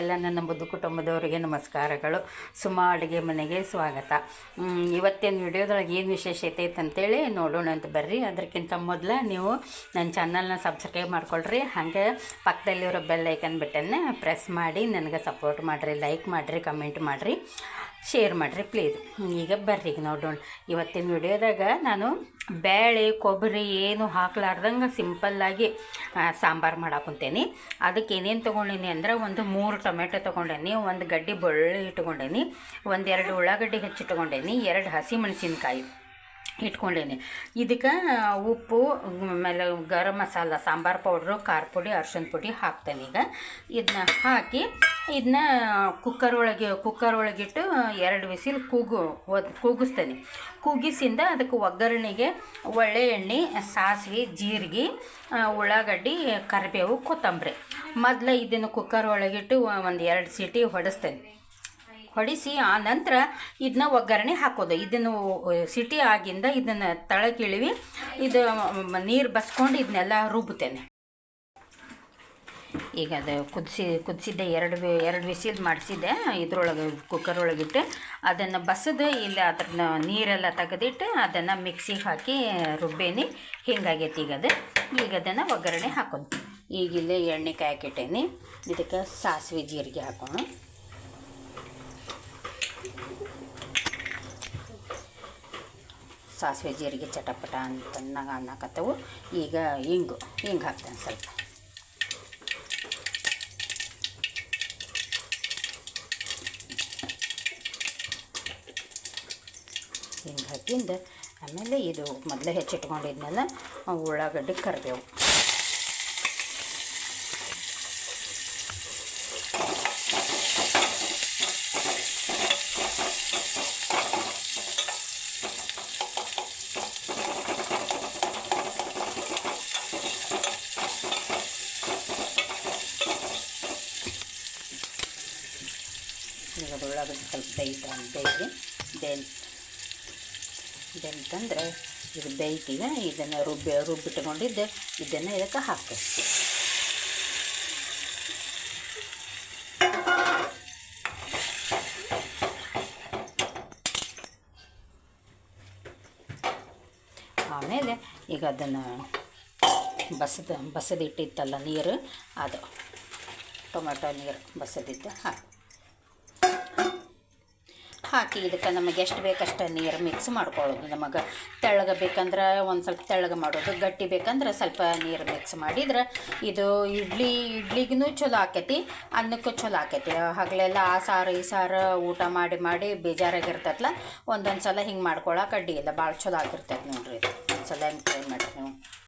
ಎಲ್ಲ ನನ್ನ ಮುದ್ದು ಕುಟುಂಬದವರಿಗೆ ನಮಸ್ಕಾರಗಳು. ಸುಮಾ ಅಡುಗೆ ಮನೆಗೆ ಸ್ವಾಗತ. ಇವತ್ತಿನ ವಿಡಿಯೋದೊಳಗೆ ಏನು ವಿಶೇಷತೆ ಅಂತೇಳಿ ನೋಡೋಣ ಅಂತ ಬರ್ರಿ. ಅದಕ್ಕಿಂತ ಮೊದಲು ನೀವು ನನ್ನ ಚಾನಲ್ನ ಸಬ್ಸ್ಕ್ರೈಬ್ ಮಾಡ್ಕೊಳ್ರಿ. ಹಾಗೆ ಪಕ್ಕದಲ್ಲಿರೋ ಬೆಲ್ ಐಕನ್ ಬಟನ್ನ ಪ್ರೆಸ್ ಮಾಡಿ ನನಗೆ ಸಪೋರ್ಟ್ ಮಾಡಿರಿ ಲೈಕ್ ಮಾಡಿರಿ ಕಮೆಂಟ್ ಮಾಡಿರಿ ಶೇರ್ ಮಾಡಿರಿ ಪ್ಲೀಸ್ ಈಗ ಬರ್ರಿ, ಈಗ ನೋಡೋಣ. ಇವತ್ತಿನ ವಿಡಿಯೋದಾಗ ನಾನು ಬೇಳೆ ಕೊಬ್ಬರಿ ಏನು ಹಾಕ್ಲಾರ್ದಂಗೆ ಸಿಂಪಲ್ಲಾಗಿ ಸಾಂಬಾರು ಮಾಡಾಕೊಂತೇನೆ ಅದಕ್ಕೆ ಏನೇನು ತೊಗೊಂಡಿನಿ ಅಂದ್ರೆ ಒಂದು ಮೂರು ಟೊಮೆಟೊ ತೊಗೊಂಡೇನಿ ಒಂದು ಗಡ್ಡಿ ಬೆಳ್ಳುಳ್ಳಿ ಇಟ್ಕೊಂಡೇನಿ ಒಂದೆರಡು ಉಳ್ಳಾಗಡ್ಡಿ ಹೆಚ್ಚಿಟ್ಕೊಂಡೇನಿ ಎರಡು ಹಸಿ ಮೆಣಸಿನ್ಕಾಯಿ ಇಟ್ಕೊಂಡೇನಿ. ಇದಕ್ಕೆ ಉಪ್ಪು, ಆಮೇಲೆ ಗರಂ ಮಸಾಲ, ಸಾಂಬಾರು ಪೌಡ್ರು, ಖಾರ ಪುಡಿ ಅರ್ಶಿನ ಪುಡಿ ಹಾಕ್ತೇನೆ ಈಗ. ಇದನ್ನ ಹಾಕಿ ಇದನ್ನ ಕುಕ್ಕರ್ ಒಳಗೆ ಕುಕ್ಕರ್ ಒಳಗಿಟ್ಟು ಎರಡು ವಿಸಿಲ್ ಕೂಗು ಕೂಗಿಸ್ತೇನೆ. ಕೂಗಿಸಿಂದ ಅದಕ್ಕೆ ಒಗ್ಗರಣೆಗೆ ಒಳ್ಳೆ ಎಣ್ಣೆ, ಸಾಸಿವೆ, ಜೀರಿಗೆ ಉಳ್ಳಾಗಡ್ಡಿ, ಕರಿಬೇವು, ಕೊತ್ತಂಬರಿ. ಮೊದಲ ಇದನ್ನು ಕುಕ್ಕರ್ ಒಳಗಿಟ್ಟು ಒಂದು ಎರಡು ಸೀಟಿ ಹೊಡೆಸ್ತೇನೆ. ಹೊಡಿಸಿ, ಆ ನಂತರ ಇದನ್ನ ಒಗ್ಗರಣೆ ಹಾಕೋದು. ಇದನ್ನು ಸಿಟಿ ಆಗಿಂದ ಇದನ್ನು ತಳಗಿಳಿವಿ ಇದು ನೀರು ಬಸ್ಕೊಂಡು ಇದನ್ನೆಲ್ಲ ರುಬ್ಬುತ್ತೇನೆ ಈಗ ಅದು ಕುದಿಸಿ, ಕುದಿಸಿದ್ದೆ, ಎರಡು ಎರಡು ವಿಸಿಲ್ ಮಾಡಿಸಿದ್ದೆ. ಇದ್ರೊಳಗೆ ಕುಕ್ಕರ್ ಒಳಗಿಟ್ಟು ಅದನ್ನು ಬಸದು ಇಲ್ಲ, ಅದ್ರನ್ನ ನೀರೆಲ್ಲ ತೆಗೆದಿಟ್ಟು ಅದನ್ನು ಮಿಕ್ಸಿಗೆ ಹಾಕಿ ರುಬ್ಬೇನಿ. ಹಿಂಗಾಗೈತಿ ಈಗ ಅದು. ಈಗ ಅದನ್ನು ಒಗ್ಗರಣೆ ಹಾಕೋದು. ಈಗಿಲ್ಲೇ ಎಣ್ಣೆ ಎಣ್ಣೆ ಹಾಕಿಟ್ಟೇನಿ ಇದಕ್ಕೆ ಸಾಸಿವೆ ಜೀರಿಗೆ ಹಾಕೋಣ. ಸಾಸಿವೆ ಜೀರಿಗೆ ಚಟಪಟ ಅಂತ ಅನ್ನಕತ್ತವು. ಈಗ ಹಿಂಗು ಹಿಂಗೆ ಹಾಕ್ತೇನೆ ಸ್ವಲ್ಪ. ಹಿಂಗೆ ಹಾಕಿಂದ ಆಮೇಲೆ ಇದು ಮೊದಲೇ ಹೆಚ್ಚಿಟ್ಕೊಂಡಿದ್ಮೇಲೆ ಉಳ್ಳಾಗಡ್ಡಿ ಕರಿಬೇವು. ಈಗ ಉಳ್ಳಾಗಡ್ಡೆ ಸ್ವಲ್ಪ ಬೇಯ್ತ ಬೇಯ್ದು ಬೆನ್ ಬೆಂತಂದರೆ ಇದು ಬೇಯ್ತೀಗ ಇದನ್ನು ರುಬ್ಬಿ, ರುಬ್ಬಿಟ್ಕೊಂಡಿದ್ದು ಇದನ್ನು ಇದಕ್ಕೆ ಹಾಕ್ತೇವೆ. ಆಮೇಲೆ ಈಗ ಅದನ್ನು ಬಸದ, ಬಸದಿಟ್ಟಿತ್ತಲ್ಲ ನೀರು, ಅದು ಟೊಮೆಟೊ ನೀರು ಬಸದಿದ್ದು ಹಾಕಿ ಹಾಕಿ ಇದಕ್ಕೆ ನಮಗೆ ಎಷ್ಟು ಬೇಕಷ್ಟು ನೀರು ಮಿಕ್ಸ್ ಮಾಡ್ಕೊಳ್ಳೋದು. ನಮಗೆ ತೆಳ್ಳಗೆ ಬೇಕಂದ್ರೆ ಒಂದು ಸ್ವಲ್ಪ ತೆಳ್ಳಗೆ ಮಾಡೋದು, ಗಟ್ಟಿ ಬೇಕಂದ್ರೆ ಸ್ವಲ್ಪ ನೀರು ಮಿಕ್ಸ್ ಮಾಡಿದ್ರೆ ಇದು ಇಡ್ಲಿ ಇಡ್ಲಿಗೂ ಚಲೋ ಆಕೈತಿ, ಅನ್ನಕ್ಕೂ ಚಲೋ ಆಕೈತಿ. ಹಗಲೆಲ್ಲ ಆ ಸಾರು, ಈ ಸಾರು ಊಟ ಮಾಡಿ ಮಾಡಿ ಬೇಜಾರಾಗಿರ್ತೈತಲ್ಲ ಒಂದೊಂದು ಸಲ ಹಿಂಗೆ ಮಾಡ್ಕೊಳಕ್ಕೆ ಅಡ್ಡಿ ಇಲ್ಲ. ಭಾಳ ಚಲೋ ಆಗಿರ್ತೈತೆ ನೋಡಿರಿ. ಒಂದು ಸಲ ಟ್ರೈ ಮಾಡಿರಿ ನೀವು.